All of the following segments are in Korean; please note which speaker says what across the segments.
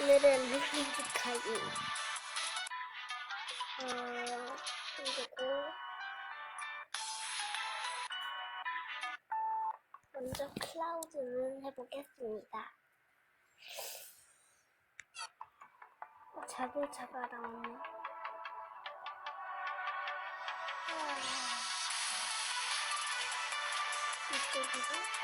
Speaker 1: 오늘은 뮤직하이 어 그리고 먼저 클라우드는 해보겠습니다. 잡을 잡아라. 아, 이쪽으로.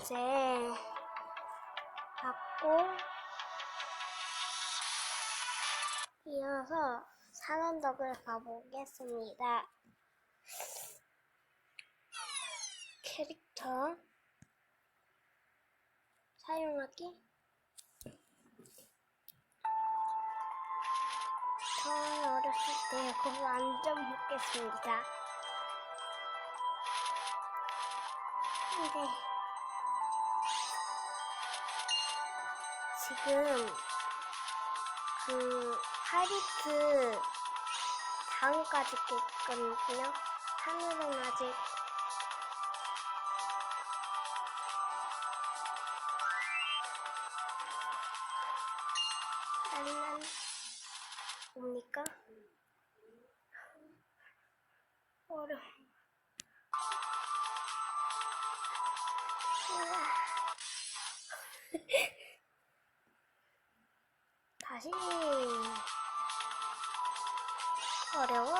Speaker 1: 이제 받고 이어서 산원덕을 가보겠습니다. 캐릭터 사용하기 처음 어렸을 때 그거 완전 먹겠습니다. 근데 지금 그 하리트 다음까지 깼거든요. 하늘은 아직 으아. 다시 어려워.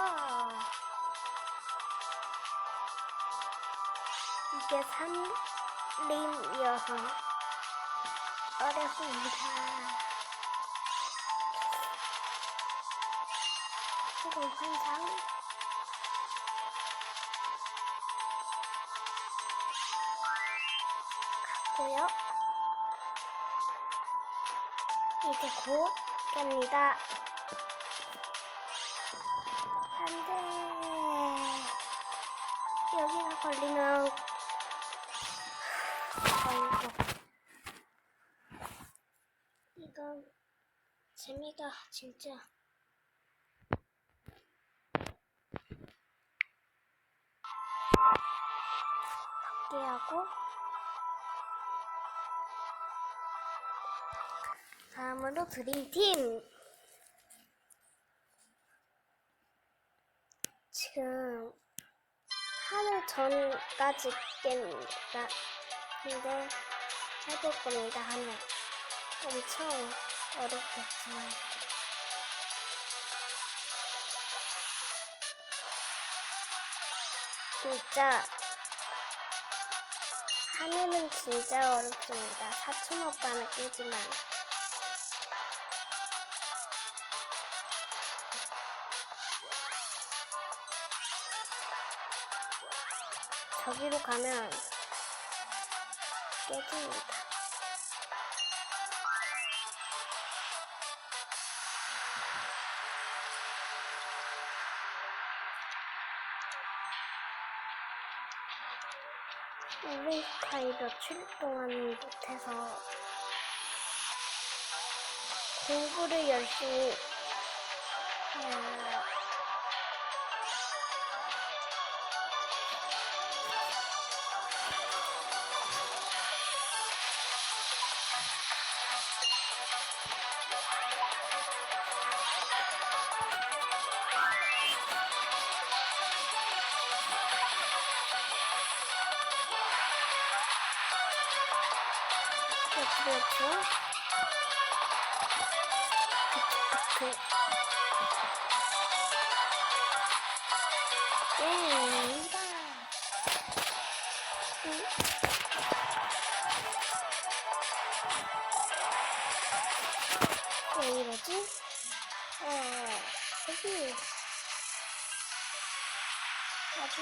Speaker 1: 이게 산림이어서 어렵습니다. 새로운 환상 갔고요. 이제 곧 깹니다. 안 돼. 여기가 걸리면 아이고. 이건 재미가 진짜 다음으로 드림팀. 지금 하루 전까지 깹니다 근데 해볼 겁니다. 하늘 엄청 어렵겠지만. 진짜 하늘은 진짜 어렵습니다. 사촌 오빠는 깨지만 저기로 가면 깨집니다. 우리 스카이 며칠 동안 못해서 공부를 열심히 그렇죠. 그, 그. 예, 이다. 응. 왜 이러지? 어, 여기. 아주,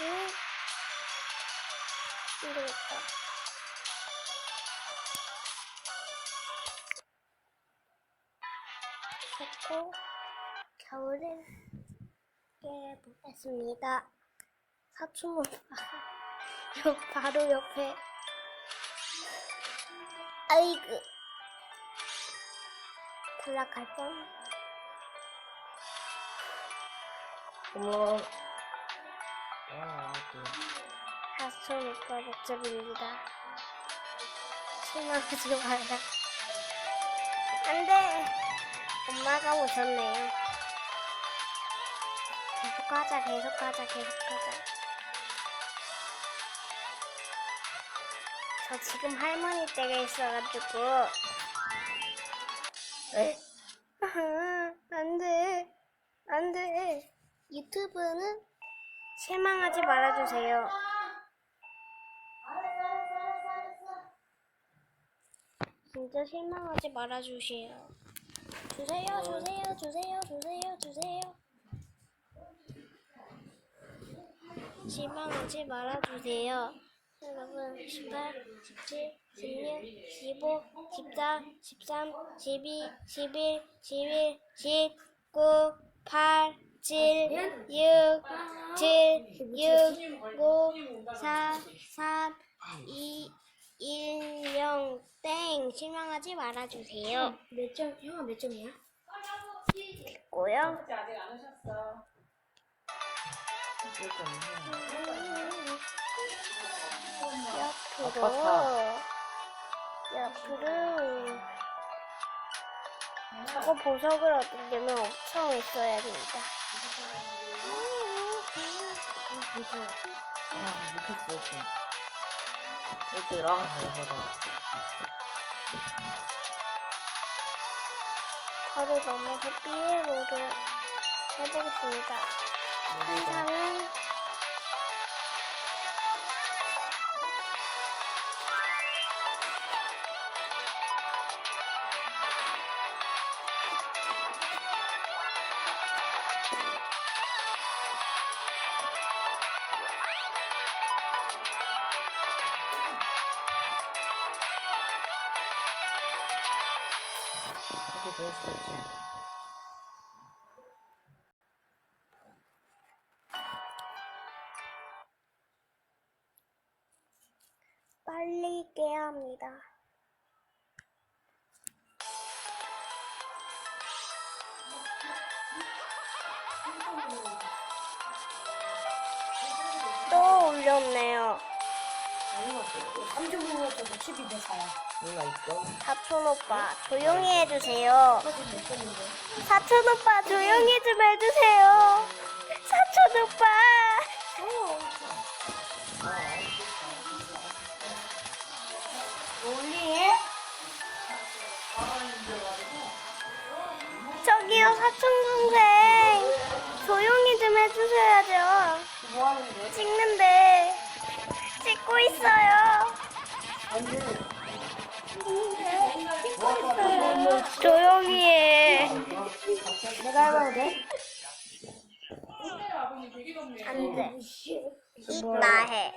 Speaker 1: 이러겠다. 좋고, 겨울을 깨보겠습니다. 사촌 오빠가 요 바로 옆에 아이고 탈락할 뻔.
Speaker 2: 어머. 아,
Speaker 1: 오빠 목적입니다. 실망하지 마라. 안돼 엄마가 오셨네요. 계속 가자 계속 가자 계속 가자. 저 지금 할머니 댁에 있어가지고.
Speaker 2: 에?
Speaker 1: 안 돼 안 돼. 유튜브는 실망하지 말아주세요. 진짜 실망하지 말아주세요 주세요 주세요 주세요 주세요 주세요. 실망하지 말아주세요. 여러분 18, 17, 16, 15, 14, 13, 12, 11, 11, 19, 8, 7, 6, 7, 6, 5, 4, 3, 2, 1, 0, 땡! 실망하지 말아주세요.
Speaker 2: 몇 점, 형아 몇 점이야?
Speaker 1: 고요.
Speaker 3: 아직 안 오셨어.
Speaker 1: 옆으로 옆으로 저거 보석을 얻으려면 엄청 있어야 된다
Speaker 2: 아, 못했어, 좀. 얘들아, 잘해봐.
Speaker 1: 저를 넘어서 삐에로를 해보겠습니다 항상은
Speaker 2: 있지.
Speaker 1: 빨리 깨야 합니다 또 올렸네요
Speaker 2: 있어?
Speaker 1: 사촌 오빠 조용히 해주세요. 사촌 오빠 조용히 좀 해주세요. 사촌 오빠. 저기요 사촌 동생 조용히 좀 해주셔야죠.
Speaker 2: 뭐 하는데?
Speaker 1: 찍는데 찍고 있어요. 조용히 해.
Speaker 2: 내가 해봐도 돼?
Speaker 1: 안 돼. 이따 해.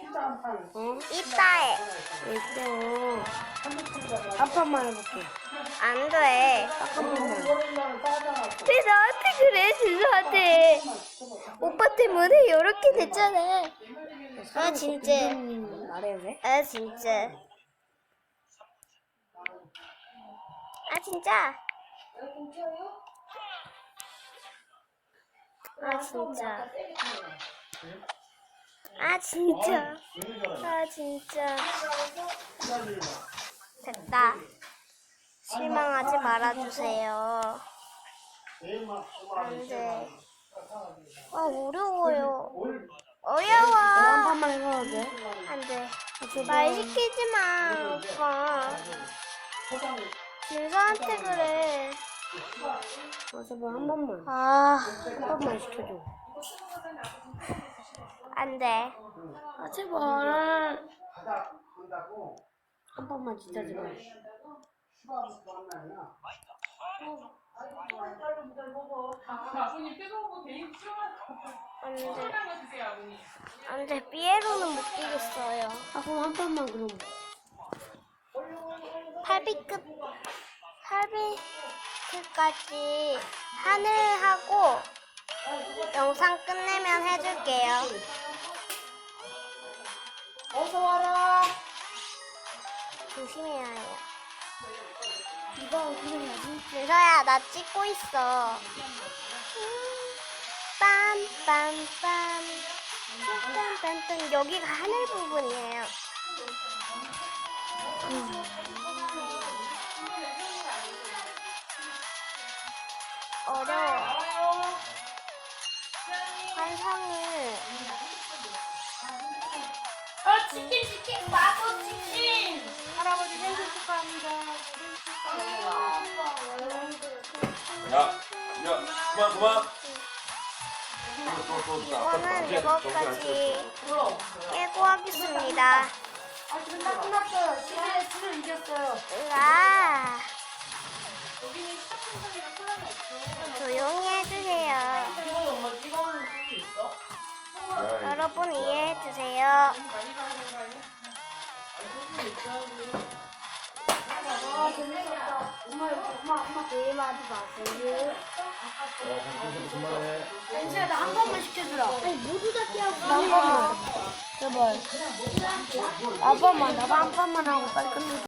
Speaker 2: 응?
Speaker 1: 이따 해.
Speaker 2: 한 판만 해볼게.
Speaker 1: 안 돼. 왜 나한테 그래, 진서한테. 오빠 때문에 이렇게 됐잖아. 아, 진짜.
Speaker 2: 음, 말해도 돼?
Speaker 1: 아, 진짜. 아, 진짜. 아, 진짜. 아, 진짜. 아, 진짜. 됐다. 실망하지 말아주세요. 안 돼. 아, 어려워요.
Speaker 2: 한
Speaker 1: 어려워.
Speaker 2: 판만 해봐도 돼?
Speaker 1: 안 돼. 말 시키지 마, 오빠. 진서한테 그래.
Speaker 2: 아, 제발 한 번만.
Speaker 1: 아,
Speaker 2: 한 번만 시켜줘.
Speaker 1: 안 돼.
Speaker 2: 아, 제발. 한 번만 진짜 제발.
Speaker 3: 아버님 뜨거운 거 개인 치워야
Speaker 1: 안 돼.
Speaker 3: 시원한 거 드세요 아버님.
Speaker 1: 안 돼. 삐에로는 못 끼겠어요.
Speaker 2: 아, 그럼 한 판만 그럼.
Speaker 1: 8비급 8비급까지 하늘 하고 영상 끝내면 해줄게요.
Speaker 2: 어서 와라.
Speaker 1: 조심해야 해요.
Speaker 2: 이거 그냥 야지.
Speaker 1: 유서야, 나 찍고 있어. 빰빰빰. 빰빰빰. 여기가 하늘 부분이에요. 어려워. 환상을.
Speaker 3: 아 치킨 치킨 마법 치킨. 할아버지 생신 축하합니다.
Speaker 4: 야, 야, 그만, 그만. 이제
Speaker 1: 이것까지 깨고 하겠습니다.
Speaker 2: 아, 지금 다 끝났어요. 시간에 수를 이겼어요.
Speaker 1: 으아.
Speaker 3: 여기는 소란이 없어.
Speaker 1: 조용히 해주세요. 여러분 이해해주세요.
Speaker 3: 아,
Speaker 2: 재밌었다. 엄마, 엄마, 엄마 게임 하지 마세요.
Speaker 4: 어, 그만해.
Speaker 2: 벤츠야, 나 한 번만 시켜주라. 아니, 모두 다 끼하고. 나한 번만. 제발. 한 번만, 나도 한 번만 하고 빨리 끝내.